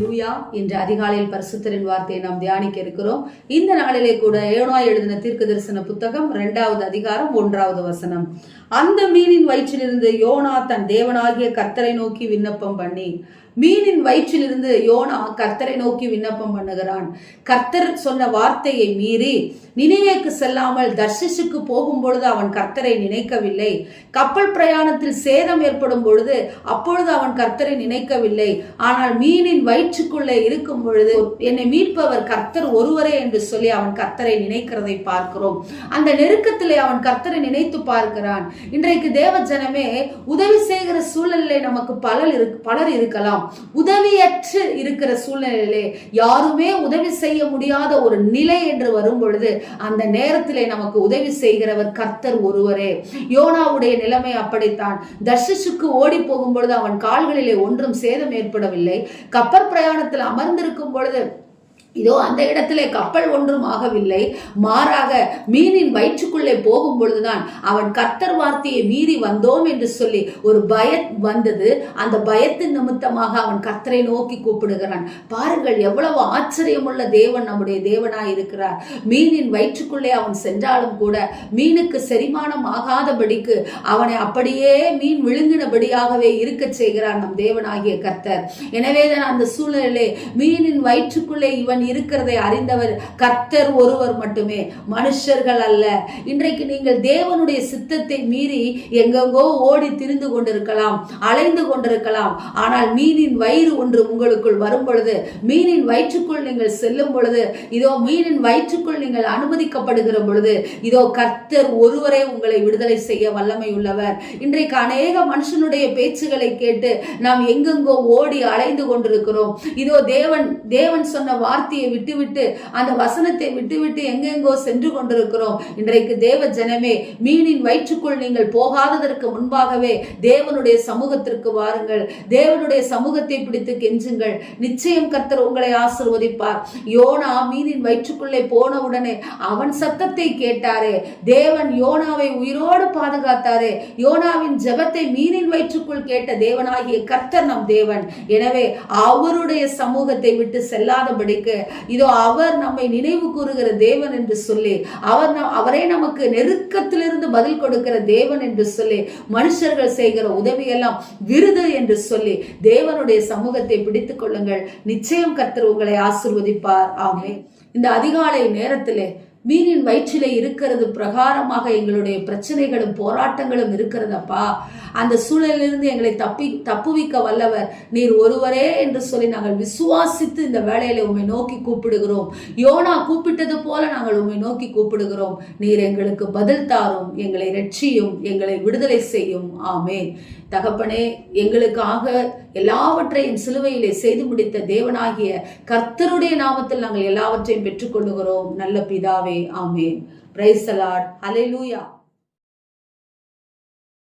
லூயா இன்று அதிகாலையில் பரிசுத்தரின் வார்த்தையை நாம் தியானிக்க இருக்கிறோம். இந்த நாளிலே கூட யோனா எழுதின தீர்க்க தரிசன புத்தகம் இரண்டாவது அதிகாரம் ஒன்றாவது வசனம். அந்த மீனின் வயிற்றிலிருந்து யோனா தன் தேவனாகிய கர்த்தரை நோக்கி விண்ணப்பம் பண்ணி மீனின் வயிற்றிலிருந்து யோனா கர்த்தரை நோக்கி விண்ணப்பம் பண்ணுகிறான். கர்த்தர் சொன்ன வார்த்தையை மீறி நினைவேக்கு செல்லாமல் தர்ஷிஷுக்கு போகும் பொழுது அவன் கர்த்தரை நினைக்கவில்லை. கப்பல் பிரயாணத்தில் சேதம் ஏற்படும் பொழுது அப்பொழுது அவன் கர்த்தரை நினைக்கவில்லை. ஆனால் மீனின் வயிற்று வயிற்றுக்குள்ளே இருக்கும் பொழுது என்னை மீட்பவர் கர்த்தர் ஒருவரே என்று சொல்லி அவன் கர்த்தரை நினைக்கிறதை பார்க்கிறோம். அந்த நெருக்கத்திலே அவன் கர்த்தரை நினைத்து பார்க்கிறான். இன்றைக்கு தேவ ஜனமே உதவி செய்கிற சூழ்நிலை நமக்கு பலர் இருக்கு பலர் இருக்கலாம். உதவியற்று இருக்கிற சூழ்நிலையிலே யாருமே உதவி செய்ய முடியாத ஒரு நிலை என்று வரும் பொழுது அந்த நேரத்திலே நமக்கு உதவி செய்கிறவர் கர்த்தர் ஒருவரே. யோனாவுடைய நிலைமை அப்படித்தான். தர்ஷிஷுக்கு ஓடி போகும் பொழுது அவன் கால்களிலே ஒன்றும் சேதம் ஏற்படவில்லை. கப்பல் பிரயாணத்தில் அமர்ந்திருக்கும் பொழுது இதோ அந்த இடத்திலே கப்பல் ஒன்றும் ஆகவில்லை. மாறாக மீனின் வயிற்றுக்குள்ளே போகும் பொழுதுதான் அவன் கர்த்தர் வார்த்தையை மீறி வந்தோம் என்று சொல்லி ஒரு பயம் வந்தது. அந்த பயத்தின் நிமித்தமாக அவன் கர்த்தரை நோக்கி கூப்பிடுகிறான். பாருங்கள் எவ்வளவு ஆச்சரியமுள்ள தேவன் நம்முடைய தேவனாய் இருக்கிறார். மீனின் வயிற்றுக்குள்ளே அவன் சென்றாலும் கூட மீனுக்கு செரிமானம் ஆகாதபடிக்கு அவனை அப்படியே மீன் விழுங்கினபடியாகவே இருக்க செய்கிறான் நம் தேவனாகிய கர்த்தர். எனவே தான் அந்த சூழ்நிலையிலே மீனின் வயிற்றுக்குள்ளே இவன் இருக்கிறதை அறிந்தவர் கர்த்தர் ஒருவர் மட்டுமே. மனுஷர்கள் அல்ல. இன்றைக்கு நீங்கள் தேவனுடைய சித்தத்தை மீறி எங்கெங்கோ ஓடி திரிந்து கொண்டிருக்கலாம் அலைந்து கொண்டிருக்கலாம். ஆனால் மீனின் வயிறு ஒன்று உங்களுக்குள் வரும் பொழுது மீனின் வயிற்றுக்குள் நீங்கள் செல்லும் பொழுது இதோ மீனின் வயிற்றுக்குள் நீங்கள் அனுமதிக்கப்படுகிற பொழுது இதோ கர்த்தர் ஒருவரே உங்களை விடுதலை செய்ய வல்லமை உள்ளவர் இன்றைக்கு அநேக மனுஷனுடைய பேச்சுகளை கேட்டு நாம் எங்கெங்கோ ஓடி அலைந்து கொண்டிருக்கிறோம். இதோ தேவன் தேவன் சொன்ன வார்த்தை வார்த்தையை விட்டுவிட்டு அந்த வசனத்தை விட்டுவிட்டு எங்கெங்கோ சென்று கொண்டிருக்கிறோம். இன்றைக்கு தேவ ஜனமே மீனின் வயிற்றுக்குள் நீங்கள் போகாததற்கு முன்பாகவே தேவனுடைய சமூகத்திற்கு வாருங்கள். தேவனுடைய சமூகத்தை பிடித்து கெஞ்சுங்கள். நிச்சயம் கர்த்தர் உங்களை ஆசிர்வதிப்பார். யோனா மீனின் வயிற்றுக்குள்ளே போன உடனே அவன் சத்தத்தை கேட்டாரே தேவன் யோனாவை உயிரோடு பாதுகாத்தாரே. யோனாவின் ஜெபத்தை மீனின் வயிற்றுக்குள் கேட்ட தேவனாகிய கர்த்தர் நம் தேவன். எனவே அவருடைய சமூகத்தை விட்டு செல்லாதபடிக்கு இதோ அவர் நம்மை நினைவு கூறுகிற தேவன் என்று சொல்லி அவர் அவரே நமக்கு நெருக்கத்திலிருந்து பதில் கொடுக்கிற தேவன் என்று சொல்லி மனுஷர்கள் செய்கிற உதவியெல்லாம் விருது என்று சொல்லி தேவனுடைய சமூகத்தை பிடித்துக் கொள்ளுங்கள். நிச்சயம் கர்த்தர் உங்களை ஆசிர்வதிப்பார். ஆமே இந்த அதிகாலை நேரத்திலே மீனின் வயிற்றிலே இருக்கிறது பிரகாரமாக எங்களுடைய பிரச்சனைகளும் போராட்டங்களும் இருக்கிறதப்பா. அந்த சூழலிலிருந்து எங்களை தப்பி தப்புவிக்க வல்லவர். நீர் ஒருவரே என்று சொல்லி நாங்கள் விசுவாசித்து இந்த வேலையில உண்மை நோக்கி கூப்பிடுகிறோம். யோனா கூப்பிட்டது போல நாங்கள் உண்மை நோக்கி கூப்பிடுகிறோம். நீர் எங்களுக்கு பதில் தாரும். எங்களை ரட்சியும். எங்களை விடுதலை செய்யும். ஆமேன். தகப்பனே எங்களுக்காக எல்லாவற்றையும் சிலுவையிலே செய்து முடித்த தேவனாகிய கர்த்தருடைய நாமத்தில் நாங்கள் எல்லாவற்றையும் பெற்றுக்கொள்ளுகிறோம். நல்ல பிதாவே ఆమె ఆమెన్ ప్రైజ్ సలాడ్ హలెలుయా